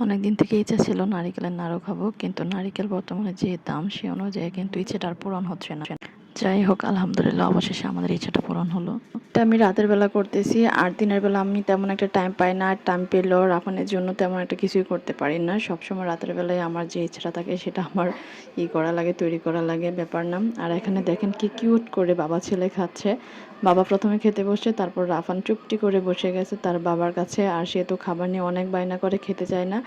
অনেক দিন থেকে ইচ্ছা ছিল নারিকেলের নাড়ু খাব, কিন্তু নারিকেল বর্তমানে যে দাম সে অনুযায়ী কিন্তু ইচ্ছেটা আর পূরণ হচ্ছে না। যাই হোক, আলহামদুলিল্লাহ, অবশেষে আমাদের ইচ্ছাটা পূরণ হলো। এটা আমি রাতের বেলা করতেছি, আর দিনের বেলা আমি তেমন একটা টাইম পাই না আর টাইম পেলেও রাফানের জন্য তেমন একটা কিছুই করতে পারি না। সবসময় রাতের বেলায় আমার যে ইচ্ছাটা থাকে সেটা আমার ই করা লাগে, তৈরি করা লাগে, ব্যাপার না। আর এখানে দেখেন কি কিউট করে বাবা ছেলে খাচ্ছে। বাবা প্রথমে খেতে বসে তারপর রাফান চুপটি করে বসে গেছে তার বাবার কাছে, আর সে তো খাবার নিয়ে অনেক বায়না করে, খেতে চায় না।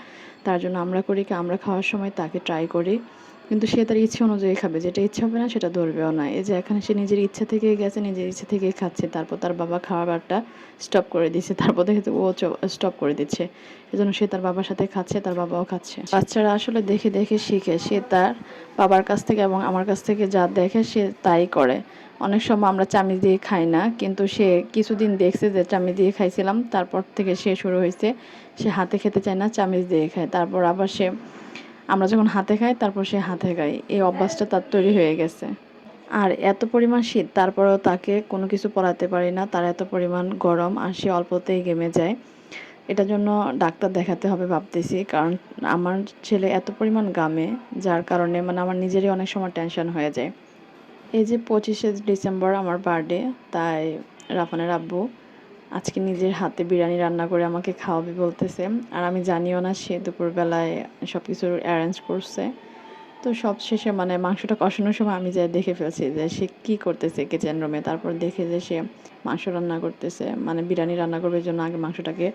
তার জন্য আমরা করি কি, আমরা খাওয়ার সময় তাকে ট্রাই করি। কিন্তু সে তার ইচ্ছে অনুযায়ী খাবে। যেটা ইচ্ছা হবে না, সেটা ধরবেও না। এই যে এখানে সে নিজের ইচ্ছা থেকে গেছে, নিজের ইচ্ছা থেকে খাচ্ছে, তারপর তার বাবা খাবারটা স্টপ করে দিচ্ছে, তারপর দেখে ও স্টপ করে দিচ্ছে। এজন্য সে তার বাবার সাথে খাচ্ছে, তার বাবাও খাচ্ছে। বাচ্চারা আসলে দেখে দেখে শিখে। সে তার বাবার কাছ থেকে এবং আমার কাছ থেকে যা দেখে সে তাই করে। অনেক সময় আমরা চামিচ দিয়ে খাই না, কিন্তু সে কিছুদিন দেখছে যে চামিচ দিয়ে খাইছিলাম, তারপর থেকে সে শুরু হয়েছে। সে হাতে খেতে চায় না, চামিচ দিয়ে খায়। তারপর আবার সে আমরা যখন হাতে খাই, তারপর সে হাতে খায়। এই অভ্যাসটা তার তৈরি হয়ে গেছে। আর এত পরিমাণ শীত, তারপরেও তাকে কোনো কিছু পড়াতে পারি না। তার এত পরিমাণ গরম আর সে অল্পতেই গেমে যায়। এটার জন্য ডাক্তার দেখাতে হবে ভাবতেছি। কারণ আমার ছেলে এত পরিমাণ গামে যার কারণে মানে আমার নিজেরই অনেক সময় টেনশন হয়ে যায়। এই যে পঁচিশে ডিসেম্বর আমার বার্থডে তাই রাফানের আব্বু আজকে নিজের হাতে বিরিয়ানি রান্না করে আমাকে খাওয়াবে বলতেছে। আর আমি জানিও না সে দুপুরবেলায় সব কিছু অ্যারেঞ্জ করছে। তো সব শেষে মানে মাংসটা কষানোর সময় আমি যাই দেখে ফেলছি যে সে কী করতেছে কিচেন রুমে তারপর দেখে যে সে মাংস রান্না করতেছে। মানে বিরিয়ানি রান্না করবে জন্য আগে মাংসটাকে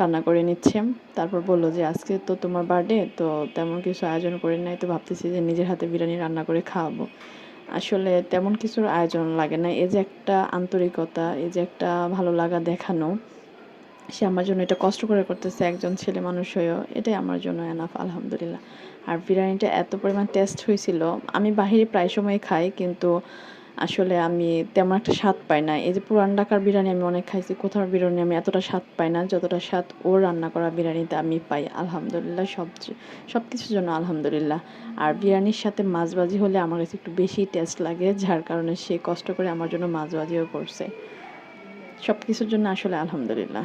রান্না করে নিচ্ছে। তারপর বলল যে আজকে তো তোমার বার্থডে তো তেমন কিছু আয়োজন করে নাই, তো ভাবতেছি যে নিজের হাতে বিরিয়ানি রান্না করে খাওয়াবো। আসলে তেমন কিছুর আয়োজন লাগে না। এই যে একটা আন্তরিকতা, এই যে একটা ভালো লাগা দেখানো, সে আমার জন্য এটা কষ্ট করে করতেছে একজন ছেলে মানুষ হয়েও, এটাই আমার জন্য এনাফ আলহামদুলিল্লাহ। আর বিরিয়ানিটা এত পরিমাণ টেস্ট হয়েছিল, আমি বাহিরে প্রায় সময় খাই, কিন্তু আসলে আমি তেমন একটা স্বাদ পাই না। এই যে পুরান ঢাকার বিরিয়ানি আমি অনেক খাইছি কোথাও বিরিয়ানি আমি এতটা স্বাদ পাই না, যতটা স্বাদ ও রান্না করা বিরিয়ানিতে আমি পাই। আলহামদুলিল্লাহ, সব সব কিছুর জন্য আলহামদুলিল্লাহ। আর বিরিয়ানির সাথে মাছ ভাজি হলে আমার কাছে একটু বেশি টেস্ট লাগে, যার কারণে সে কষ্ট করে আমার জন্য মাছ ভাজিও করছে। সব কিছুর জন্য আসলে আলহামদুলিল্লাহ।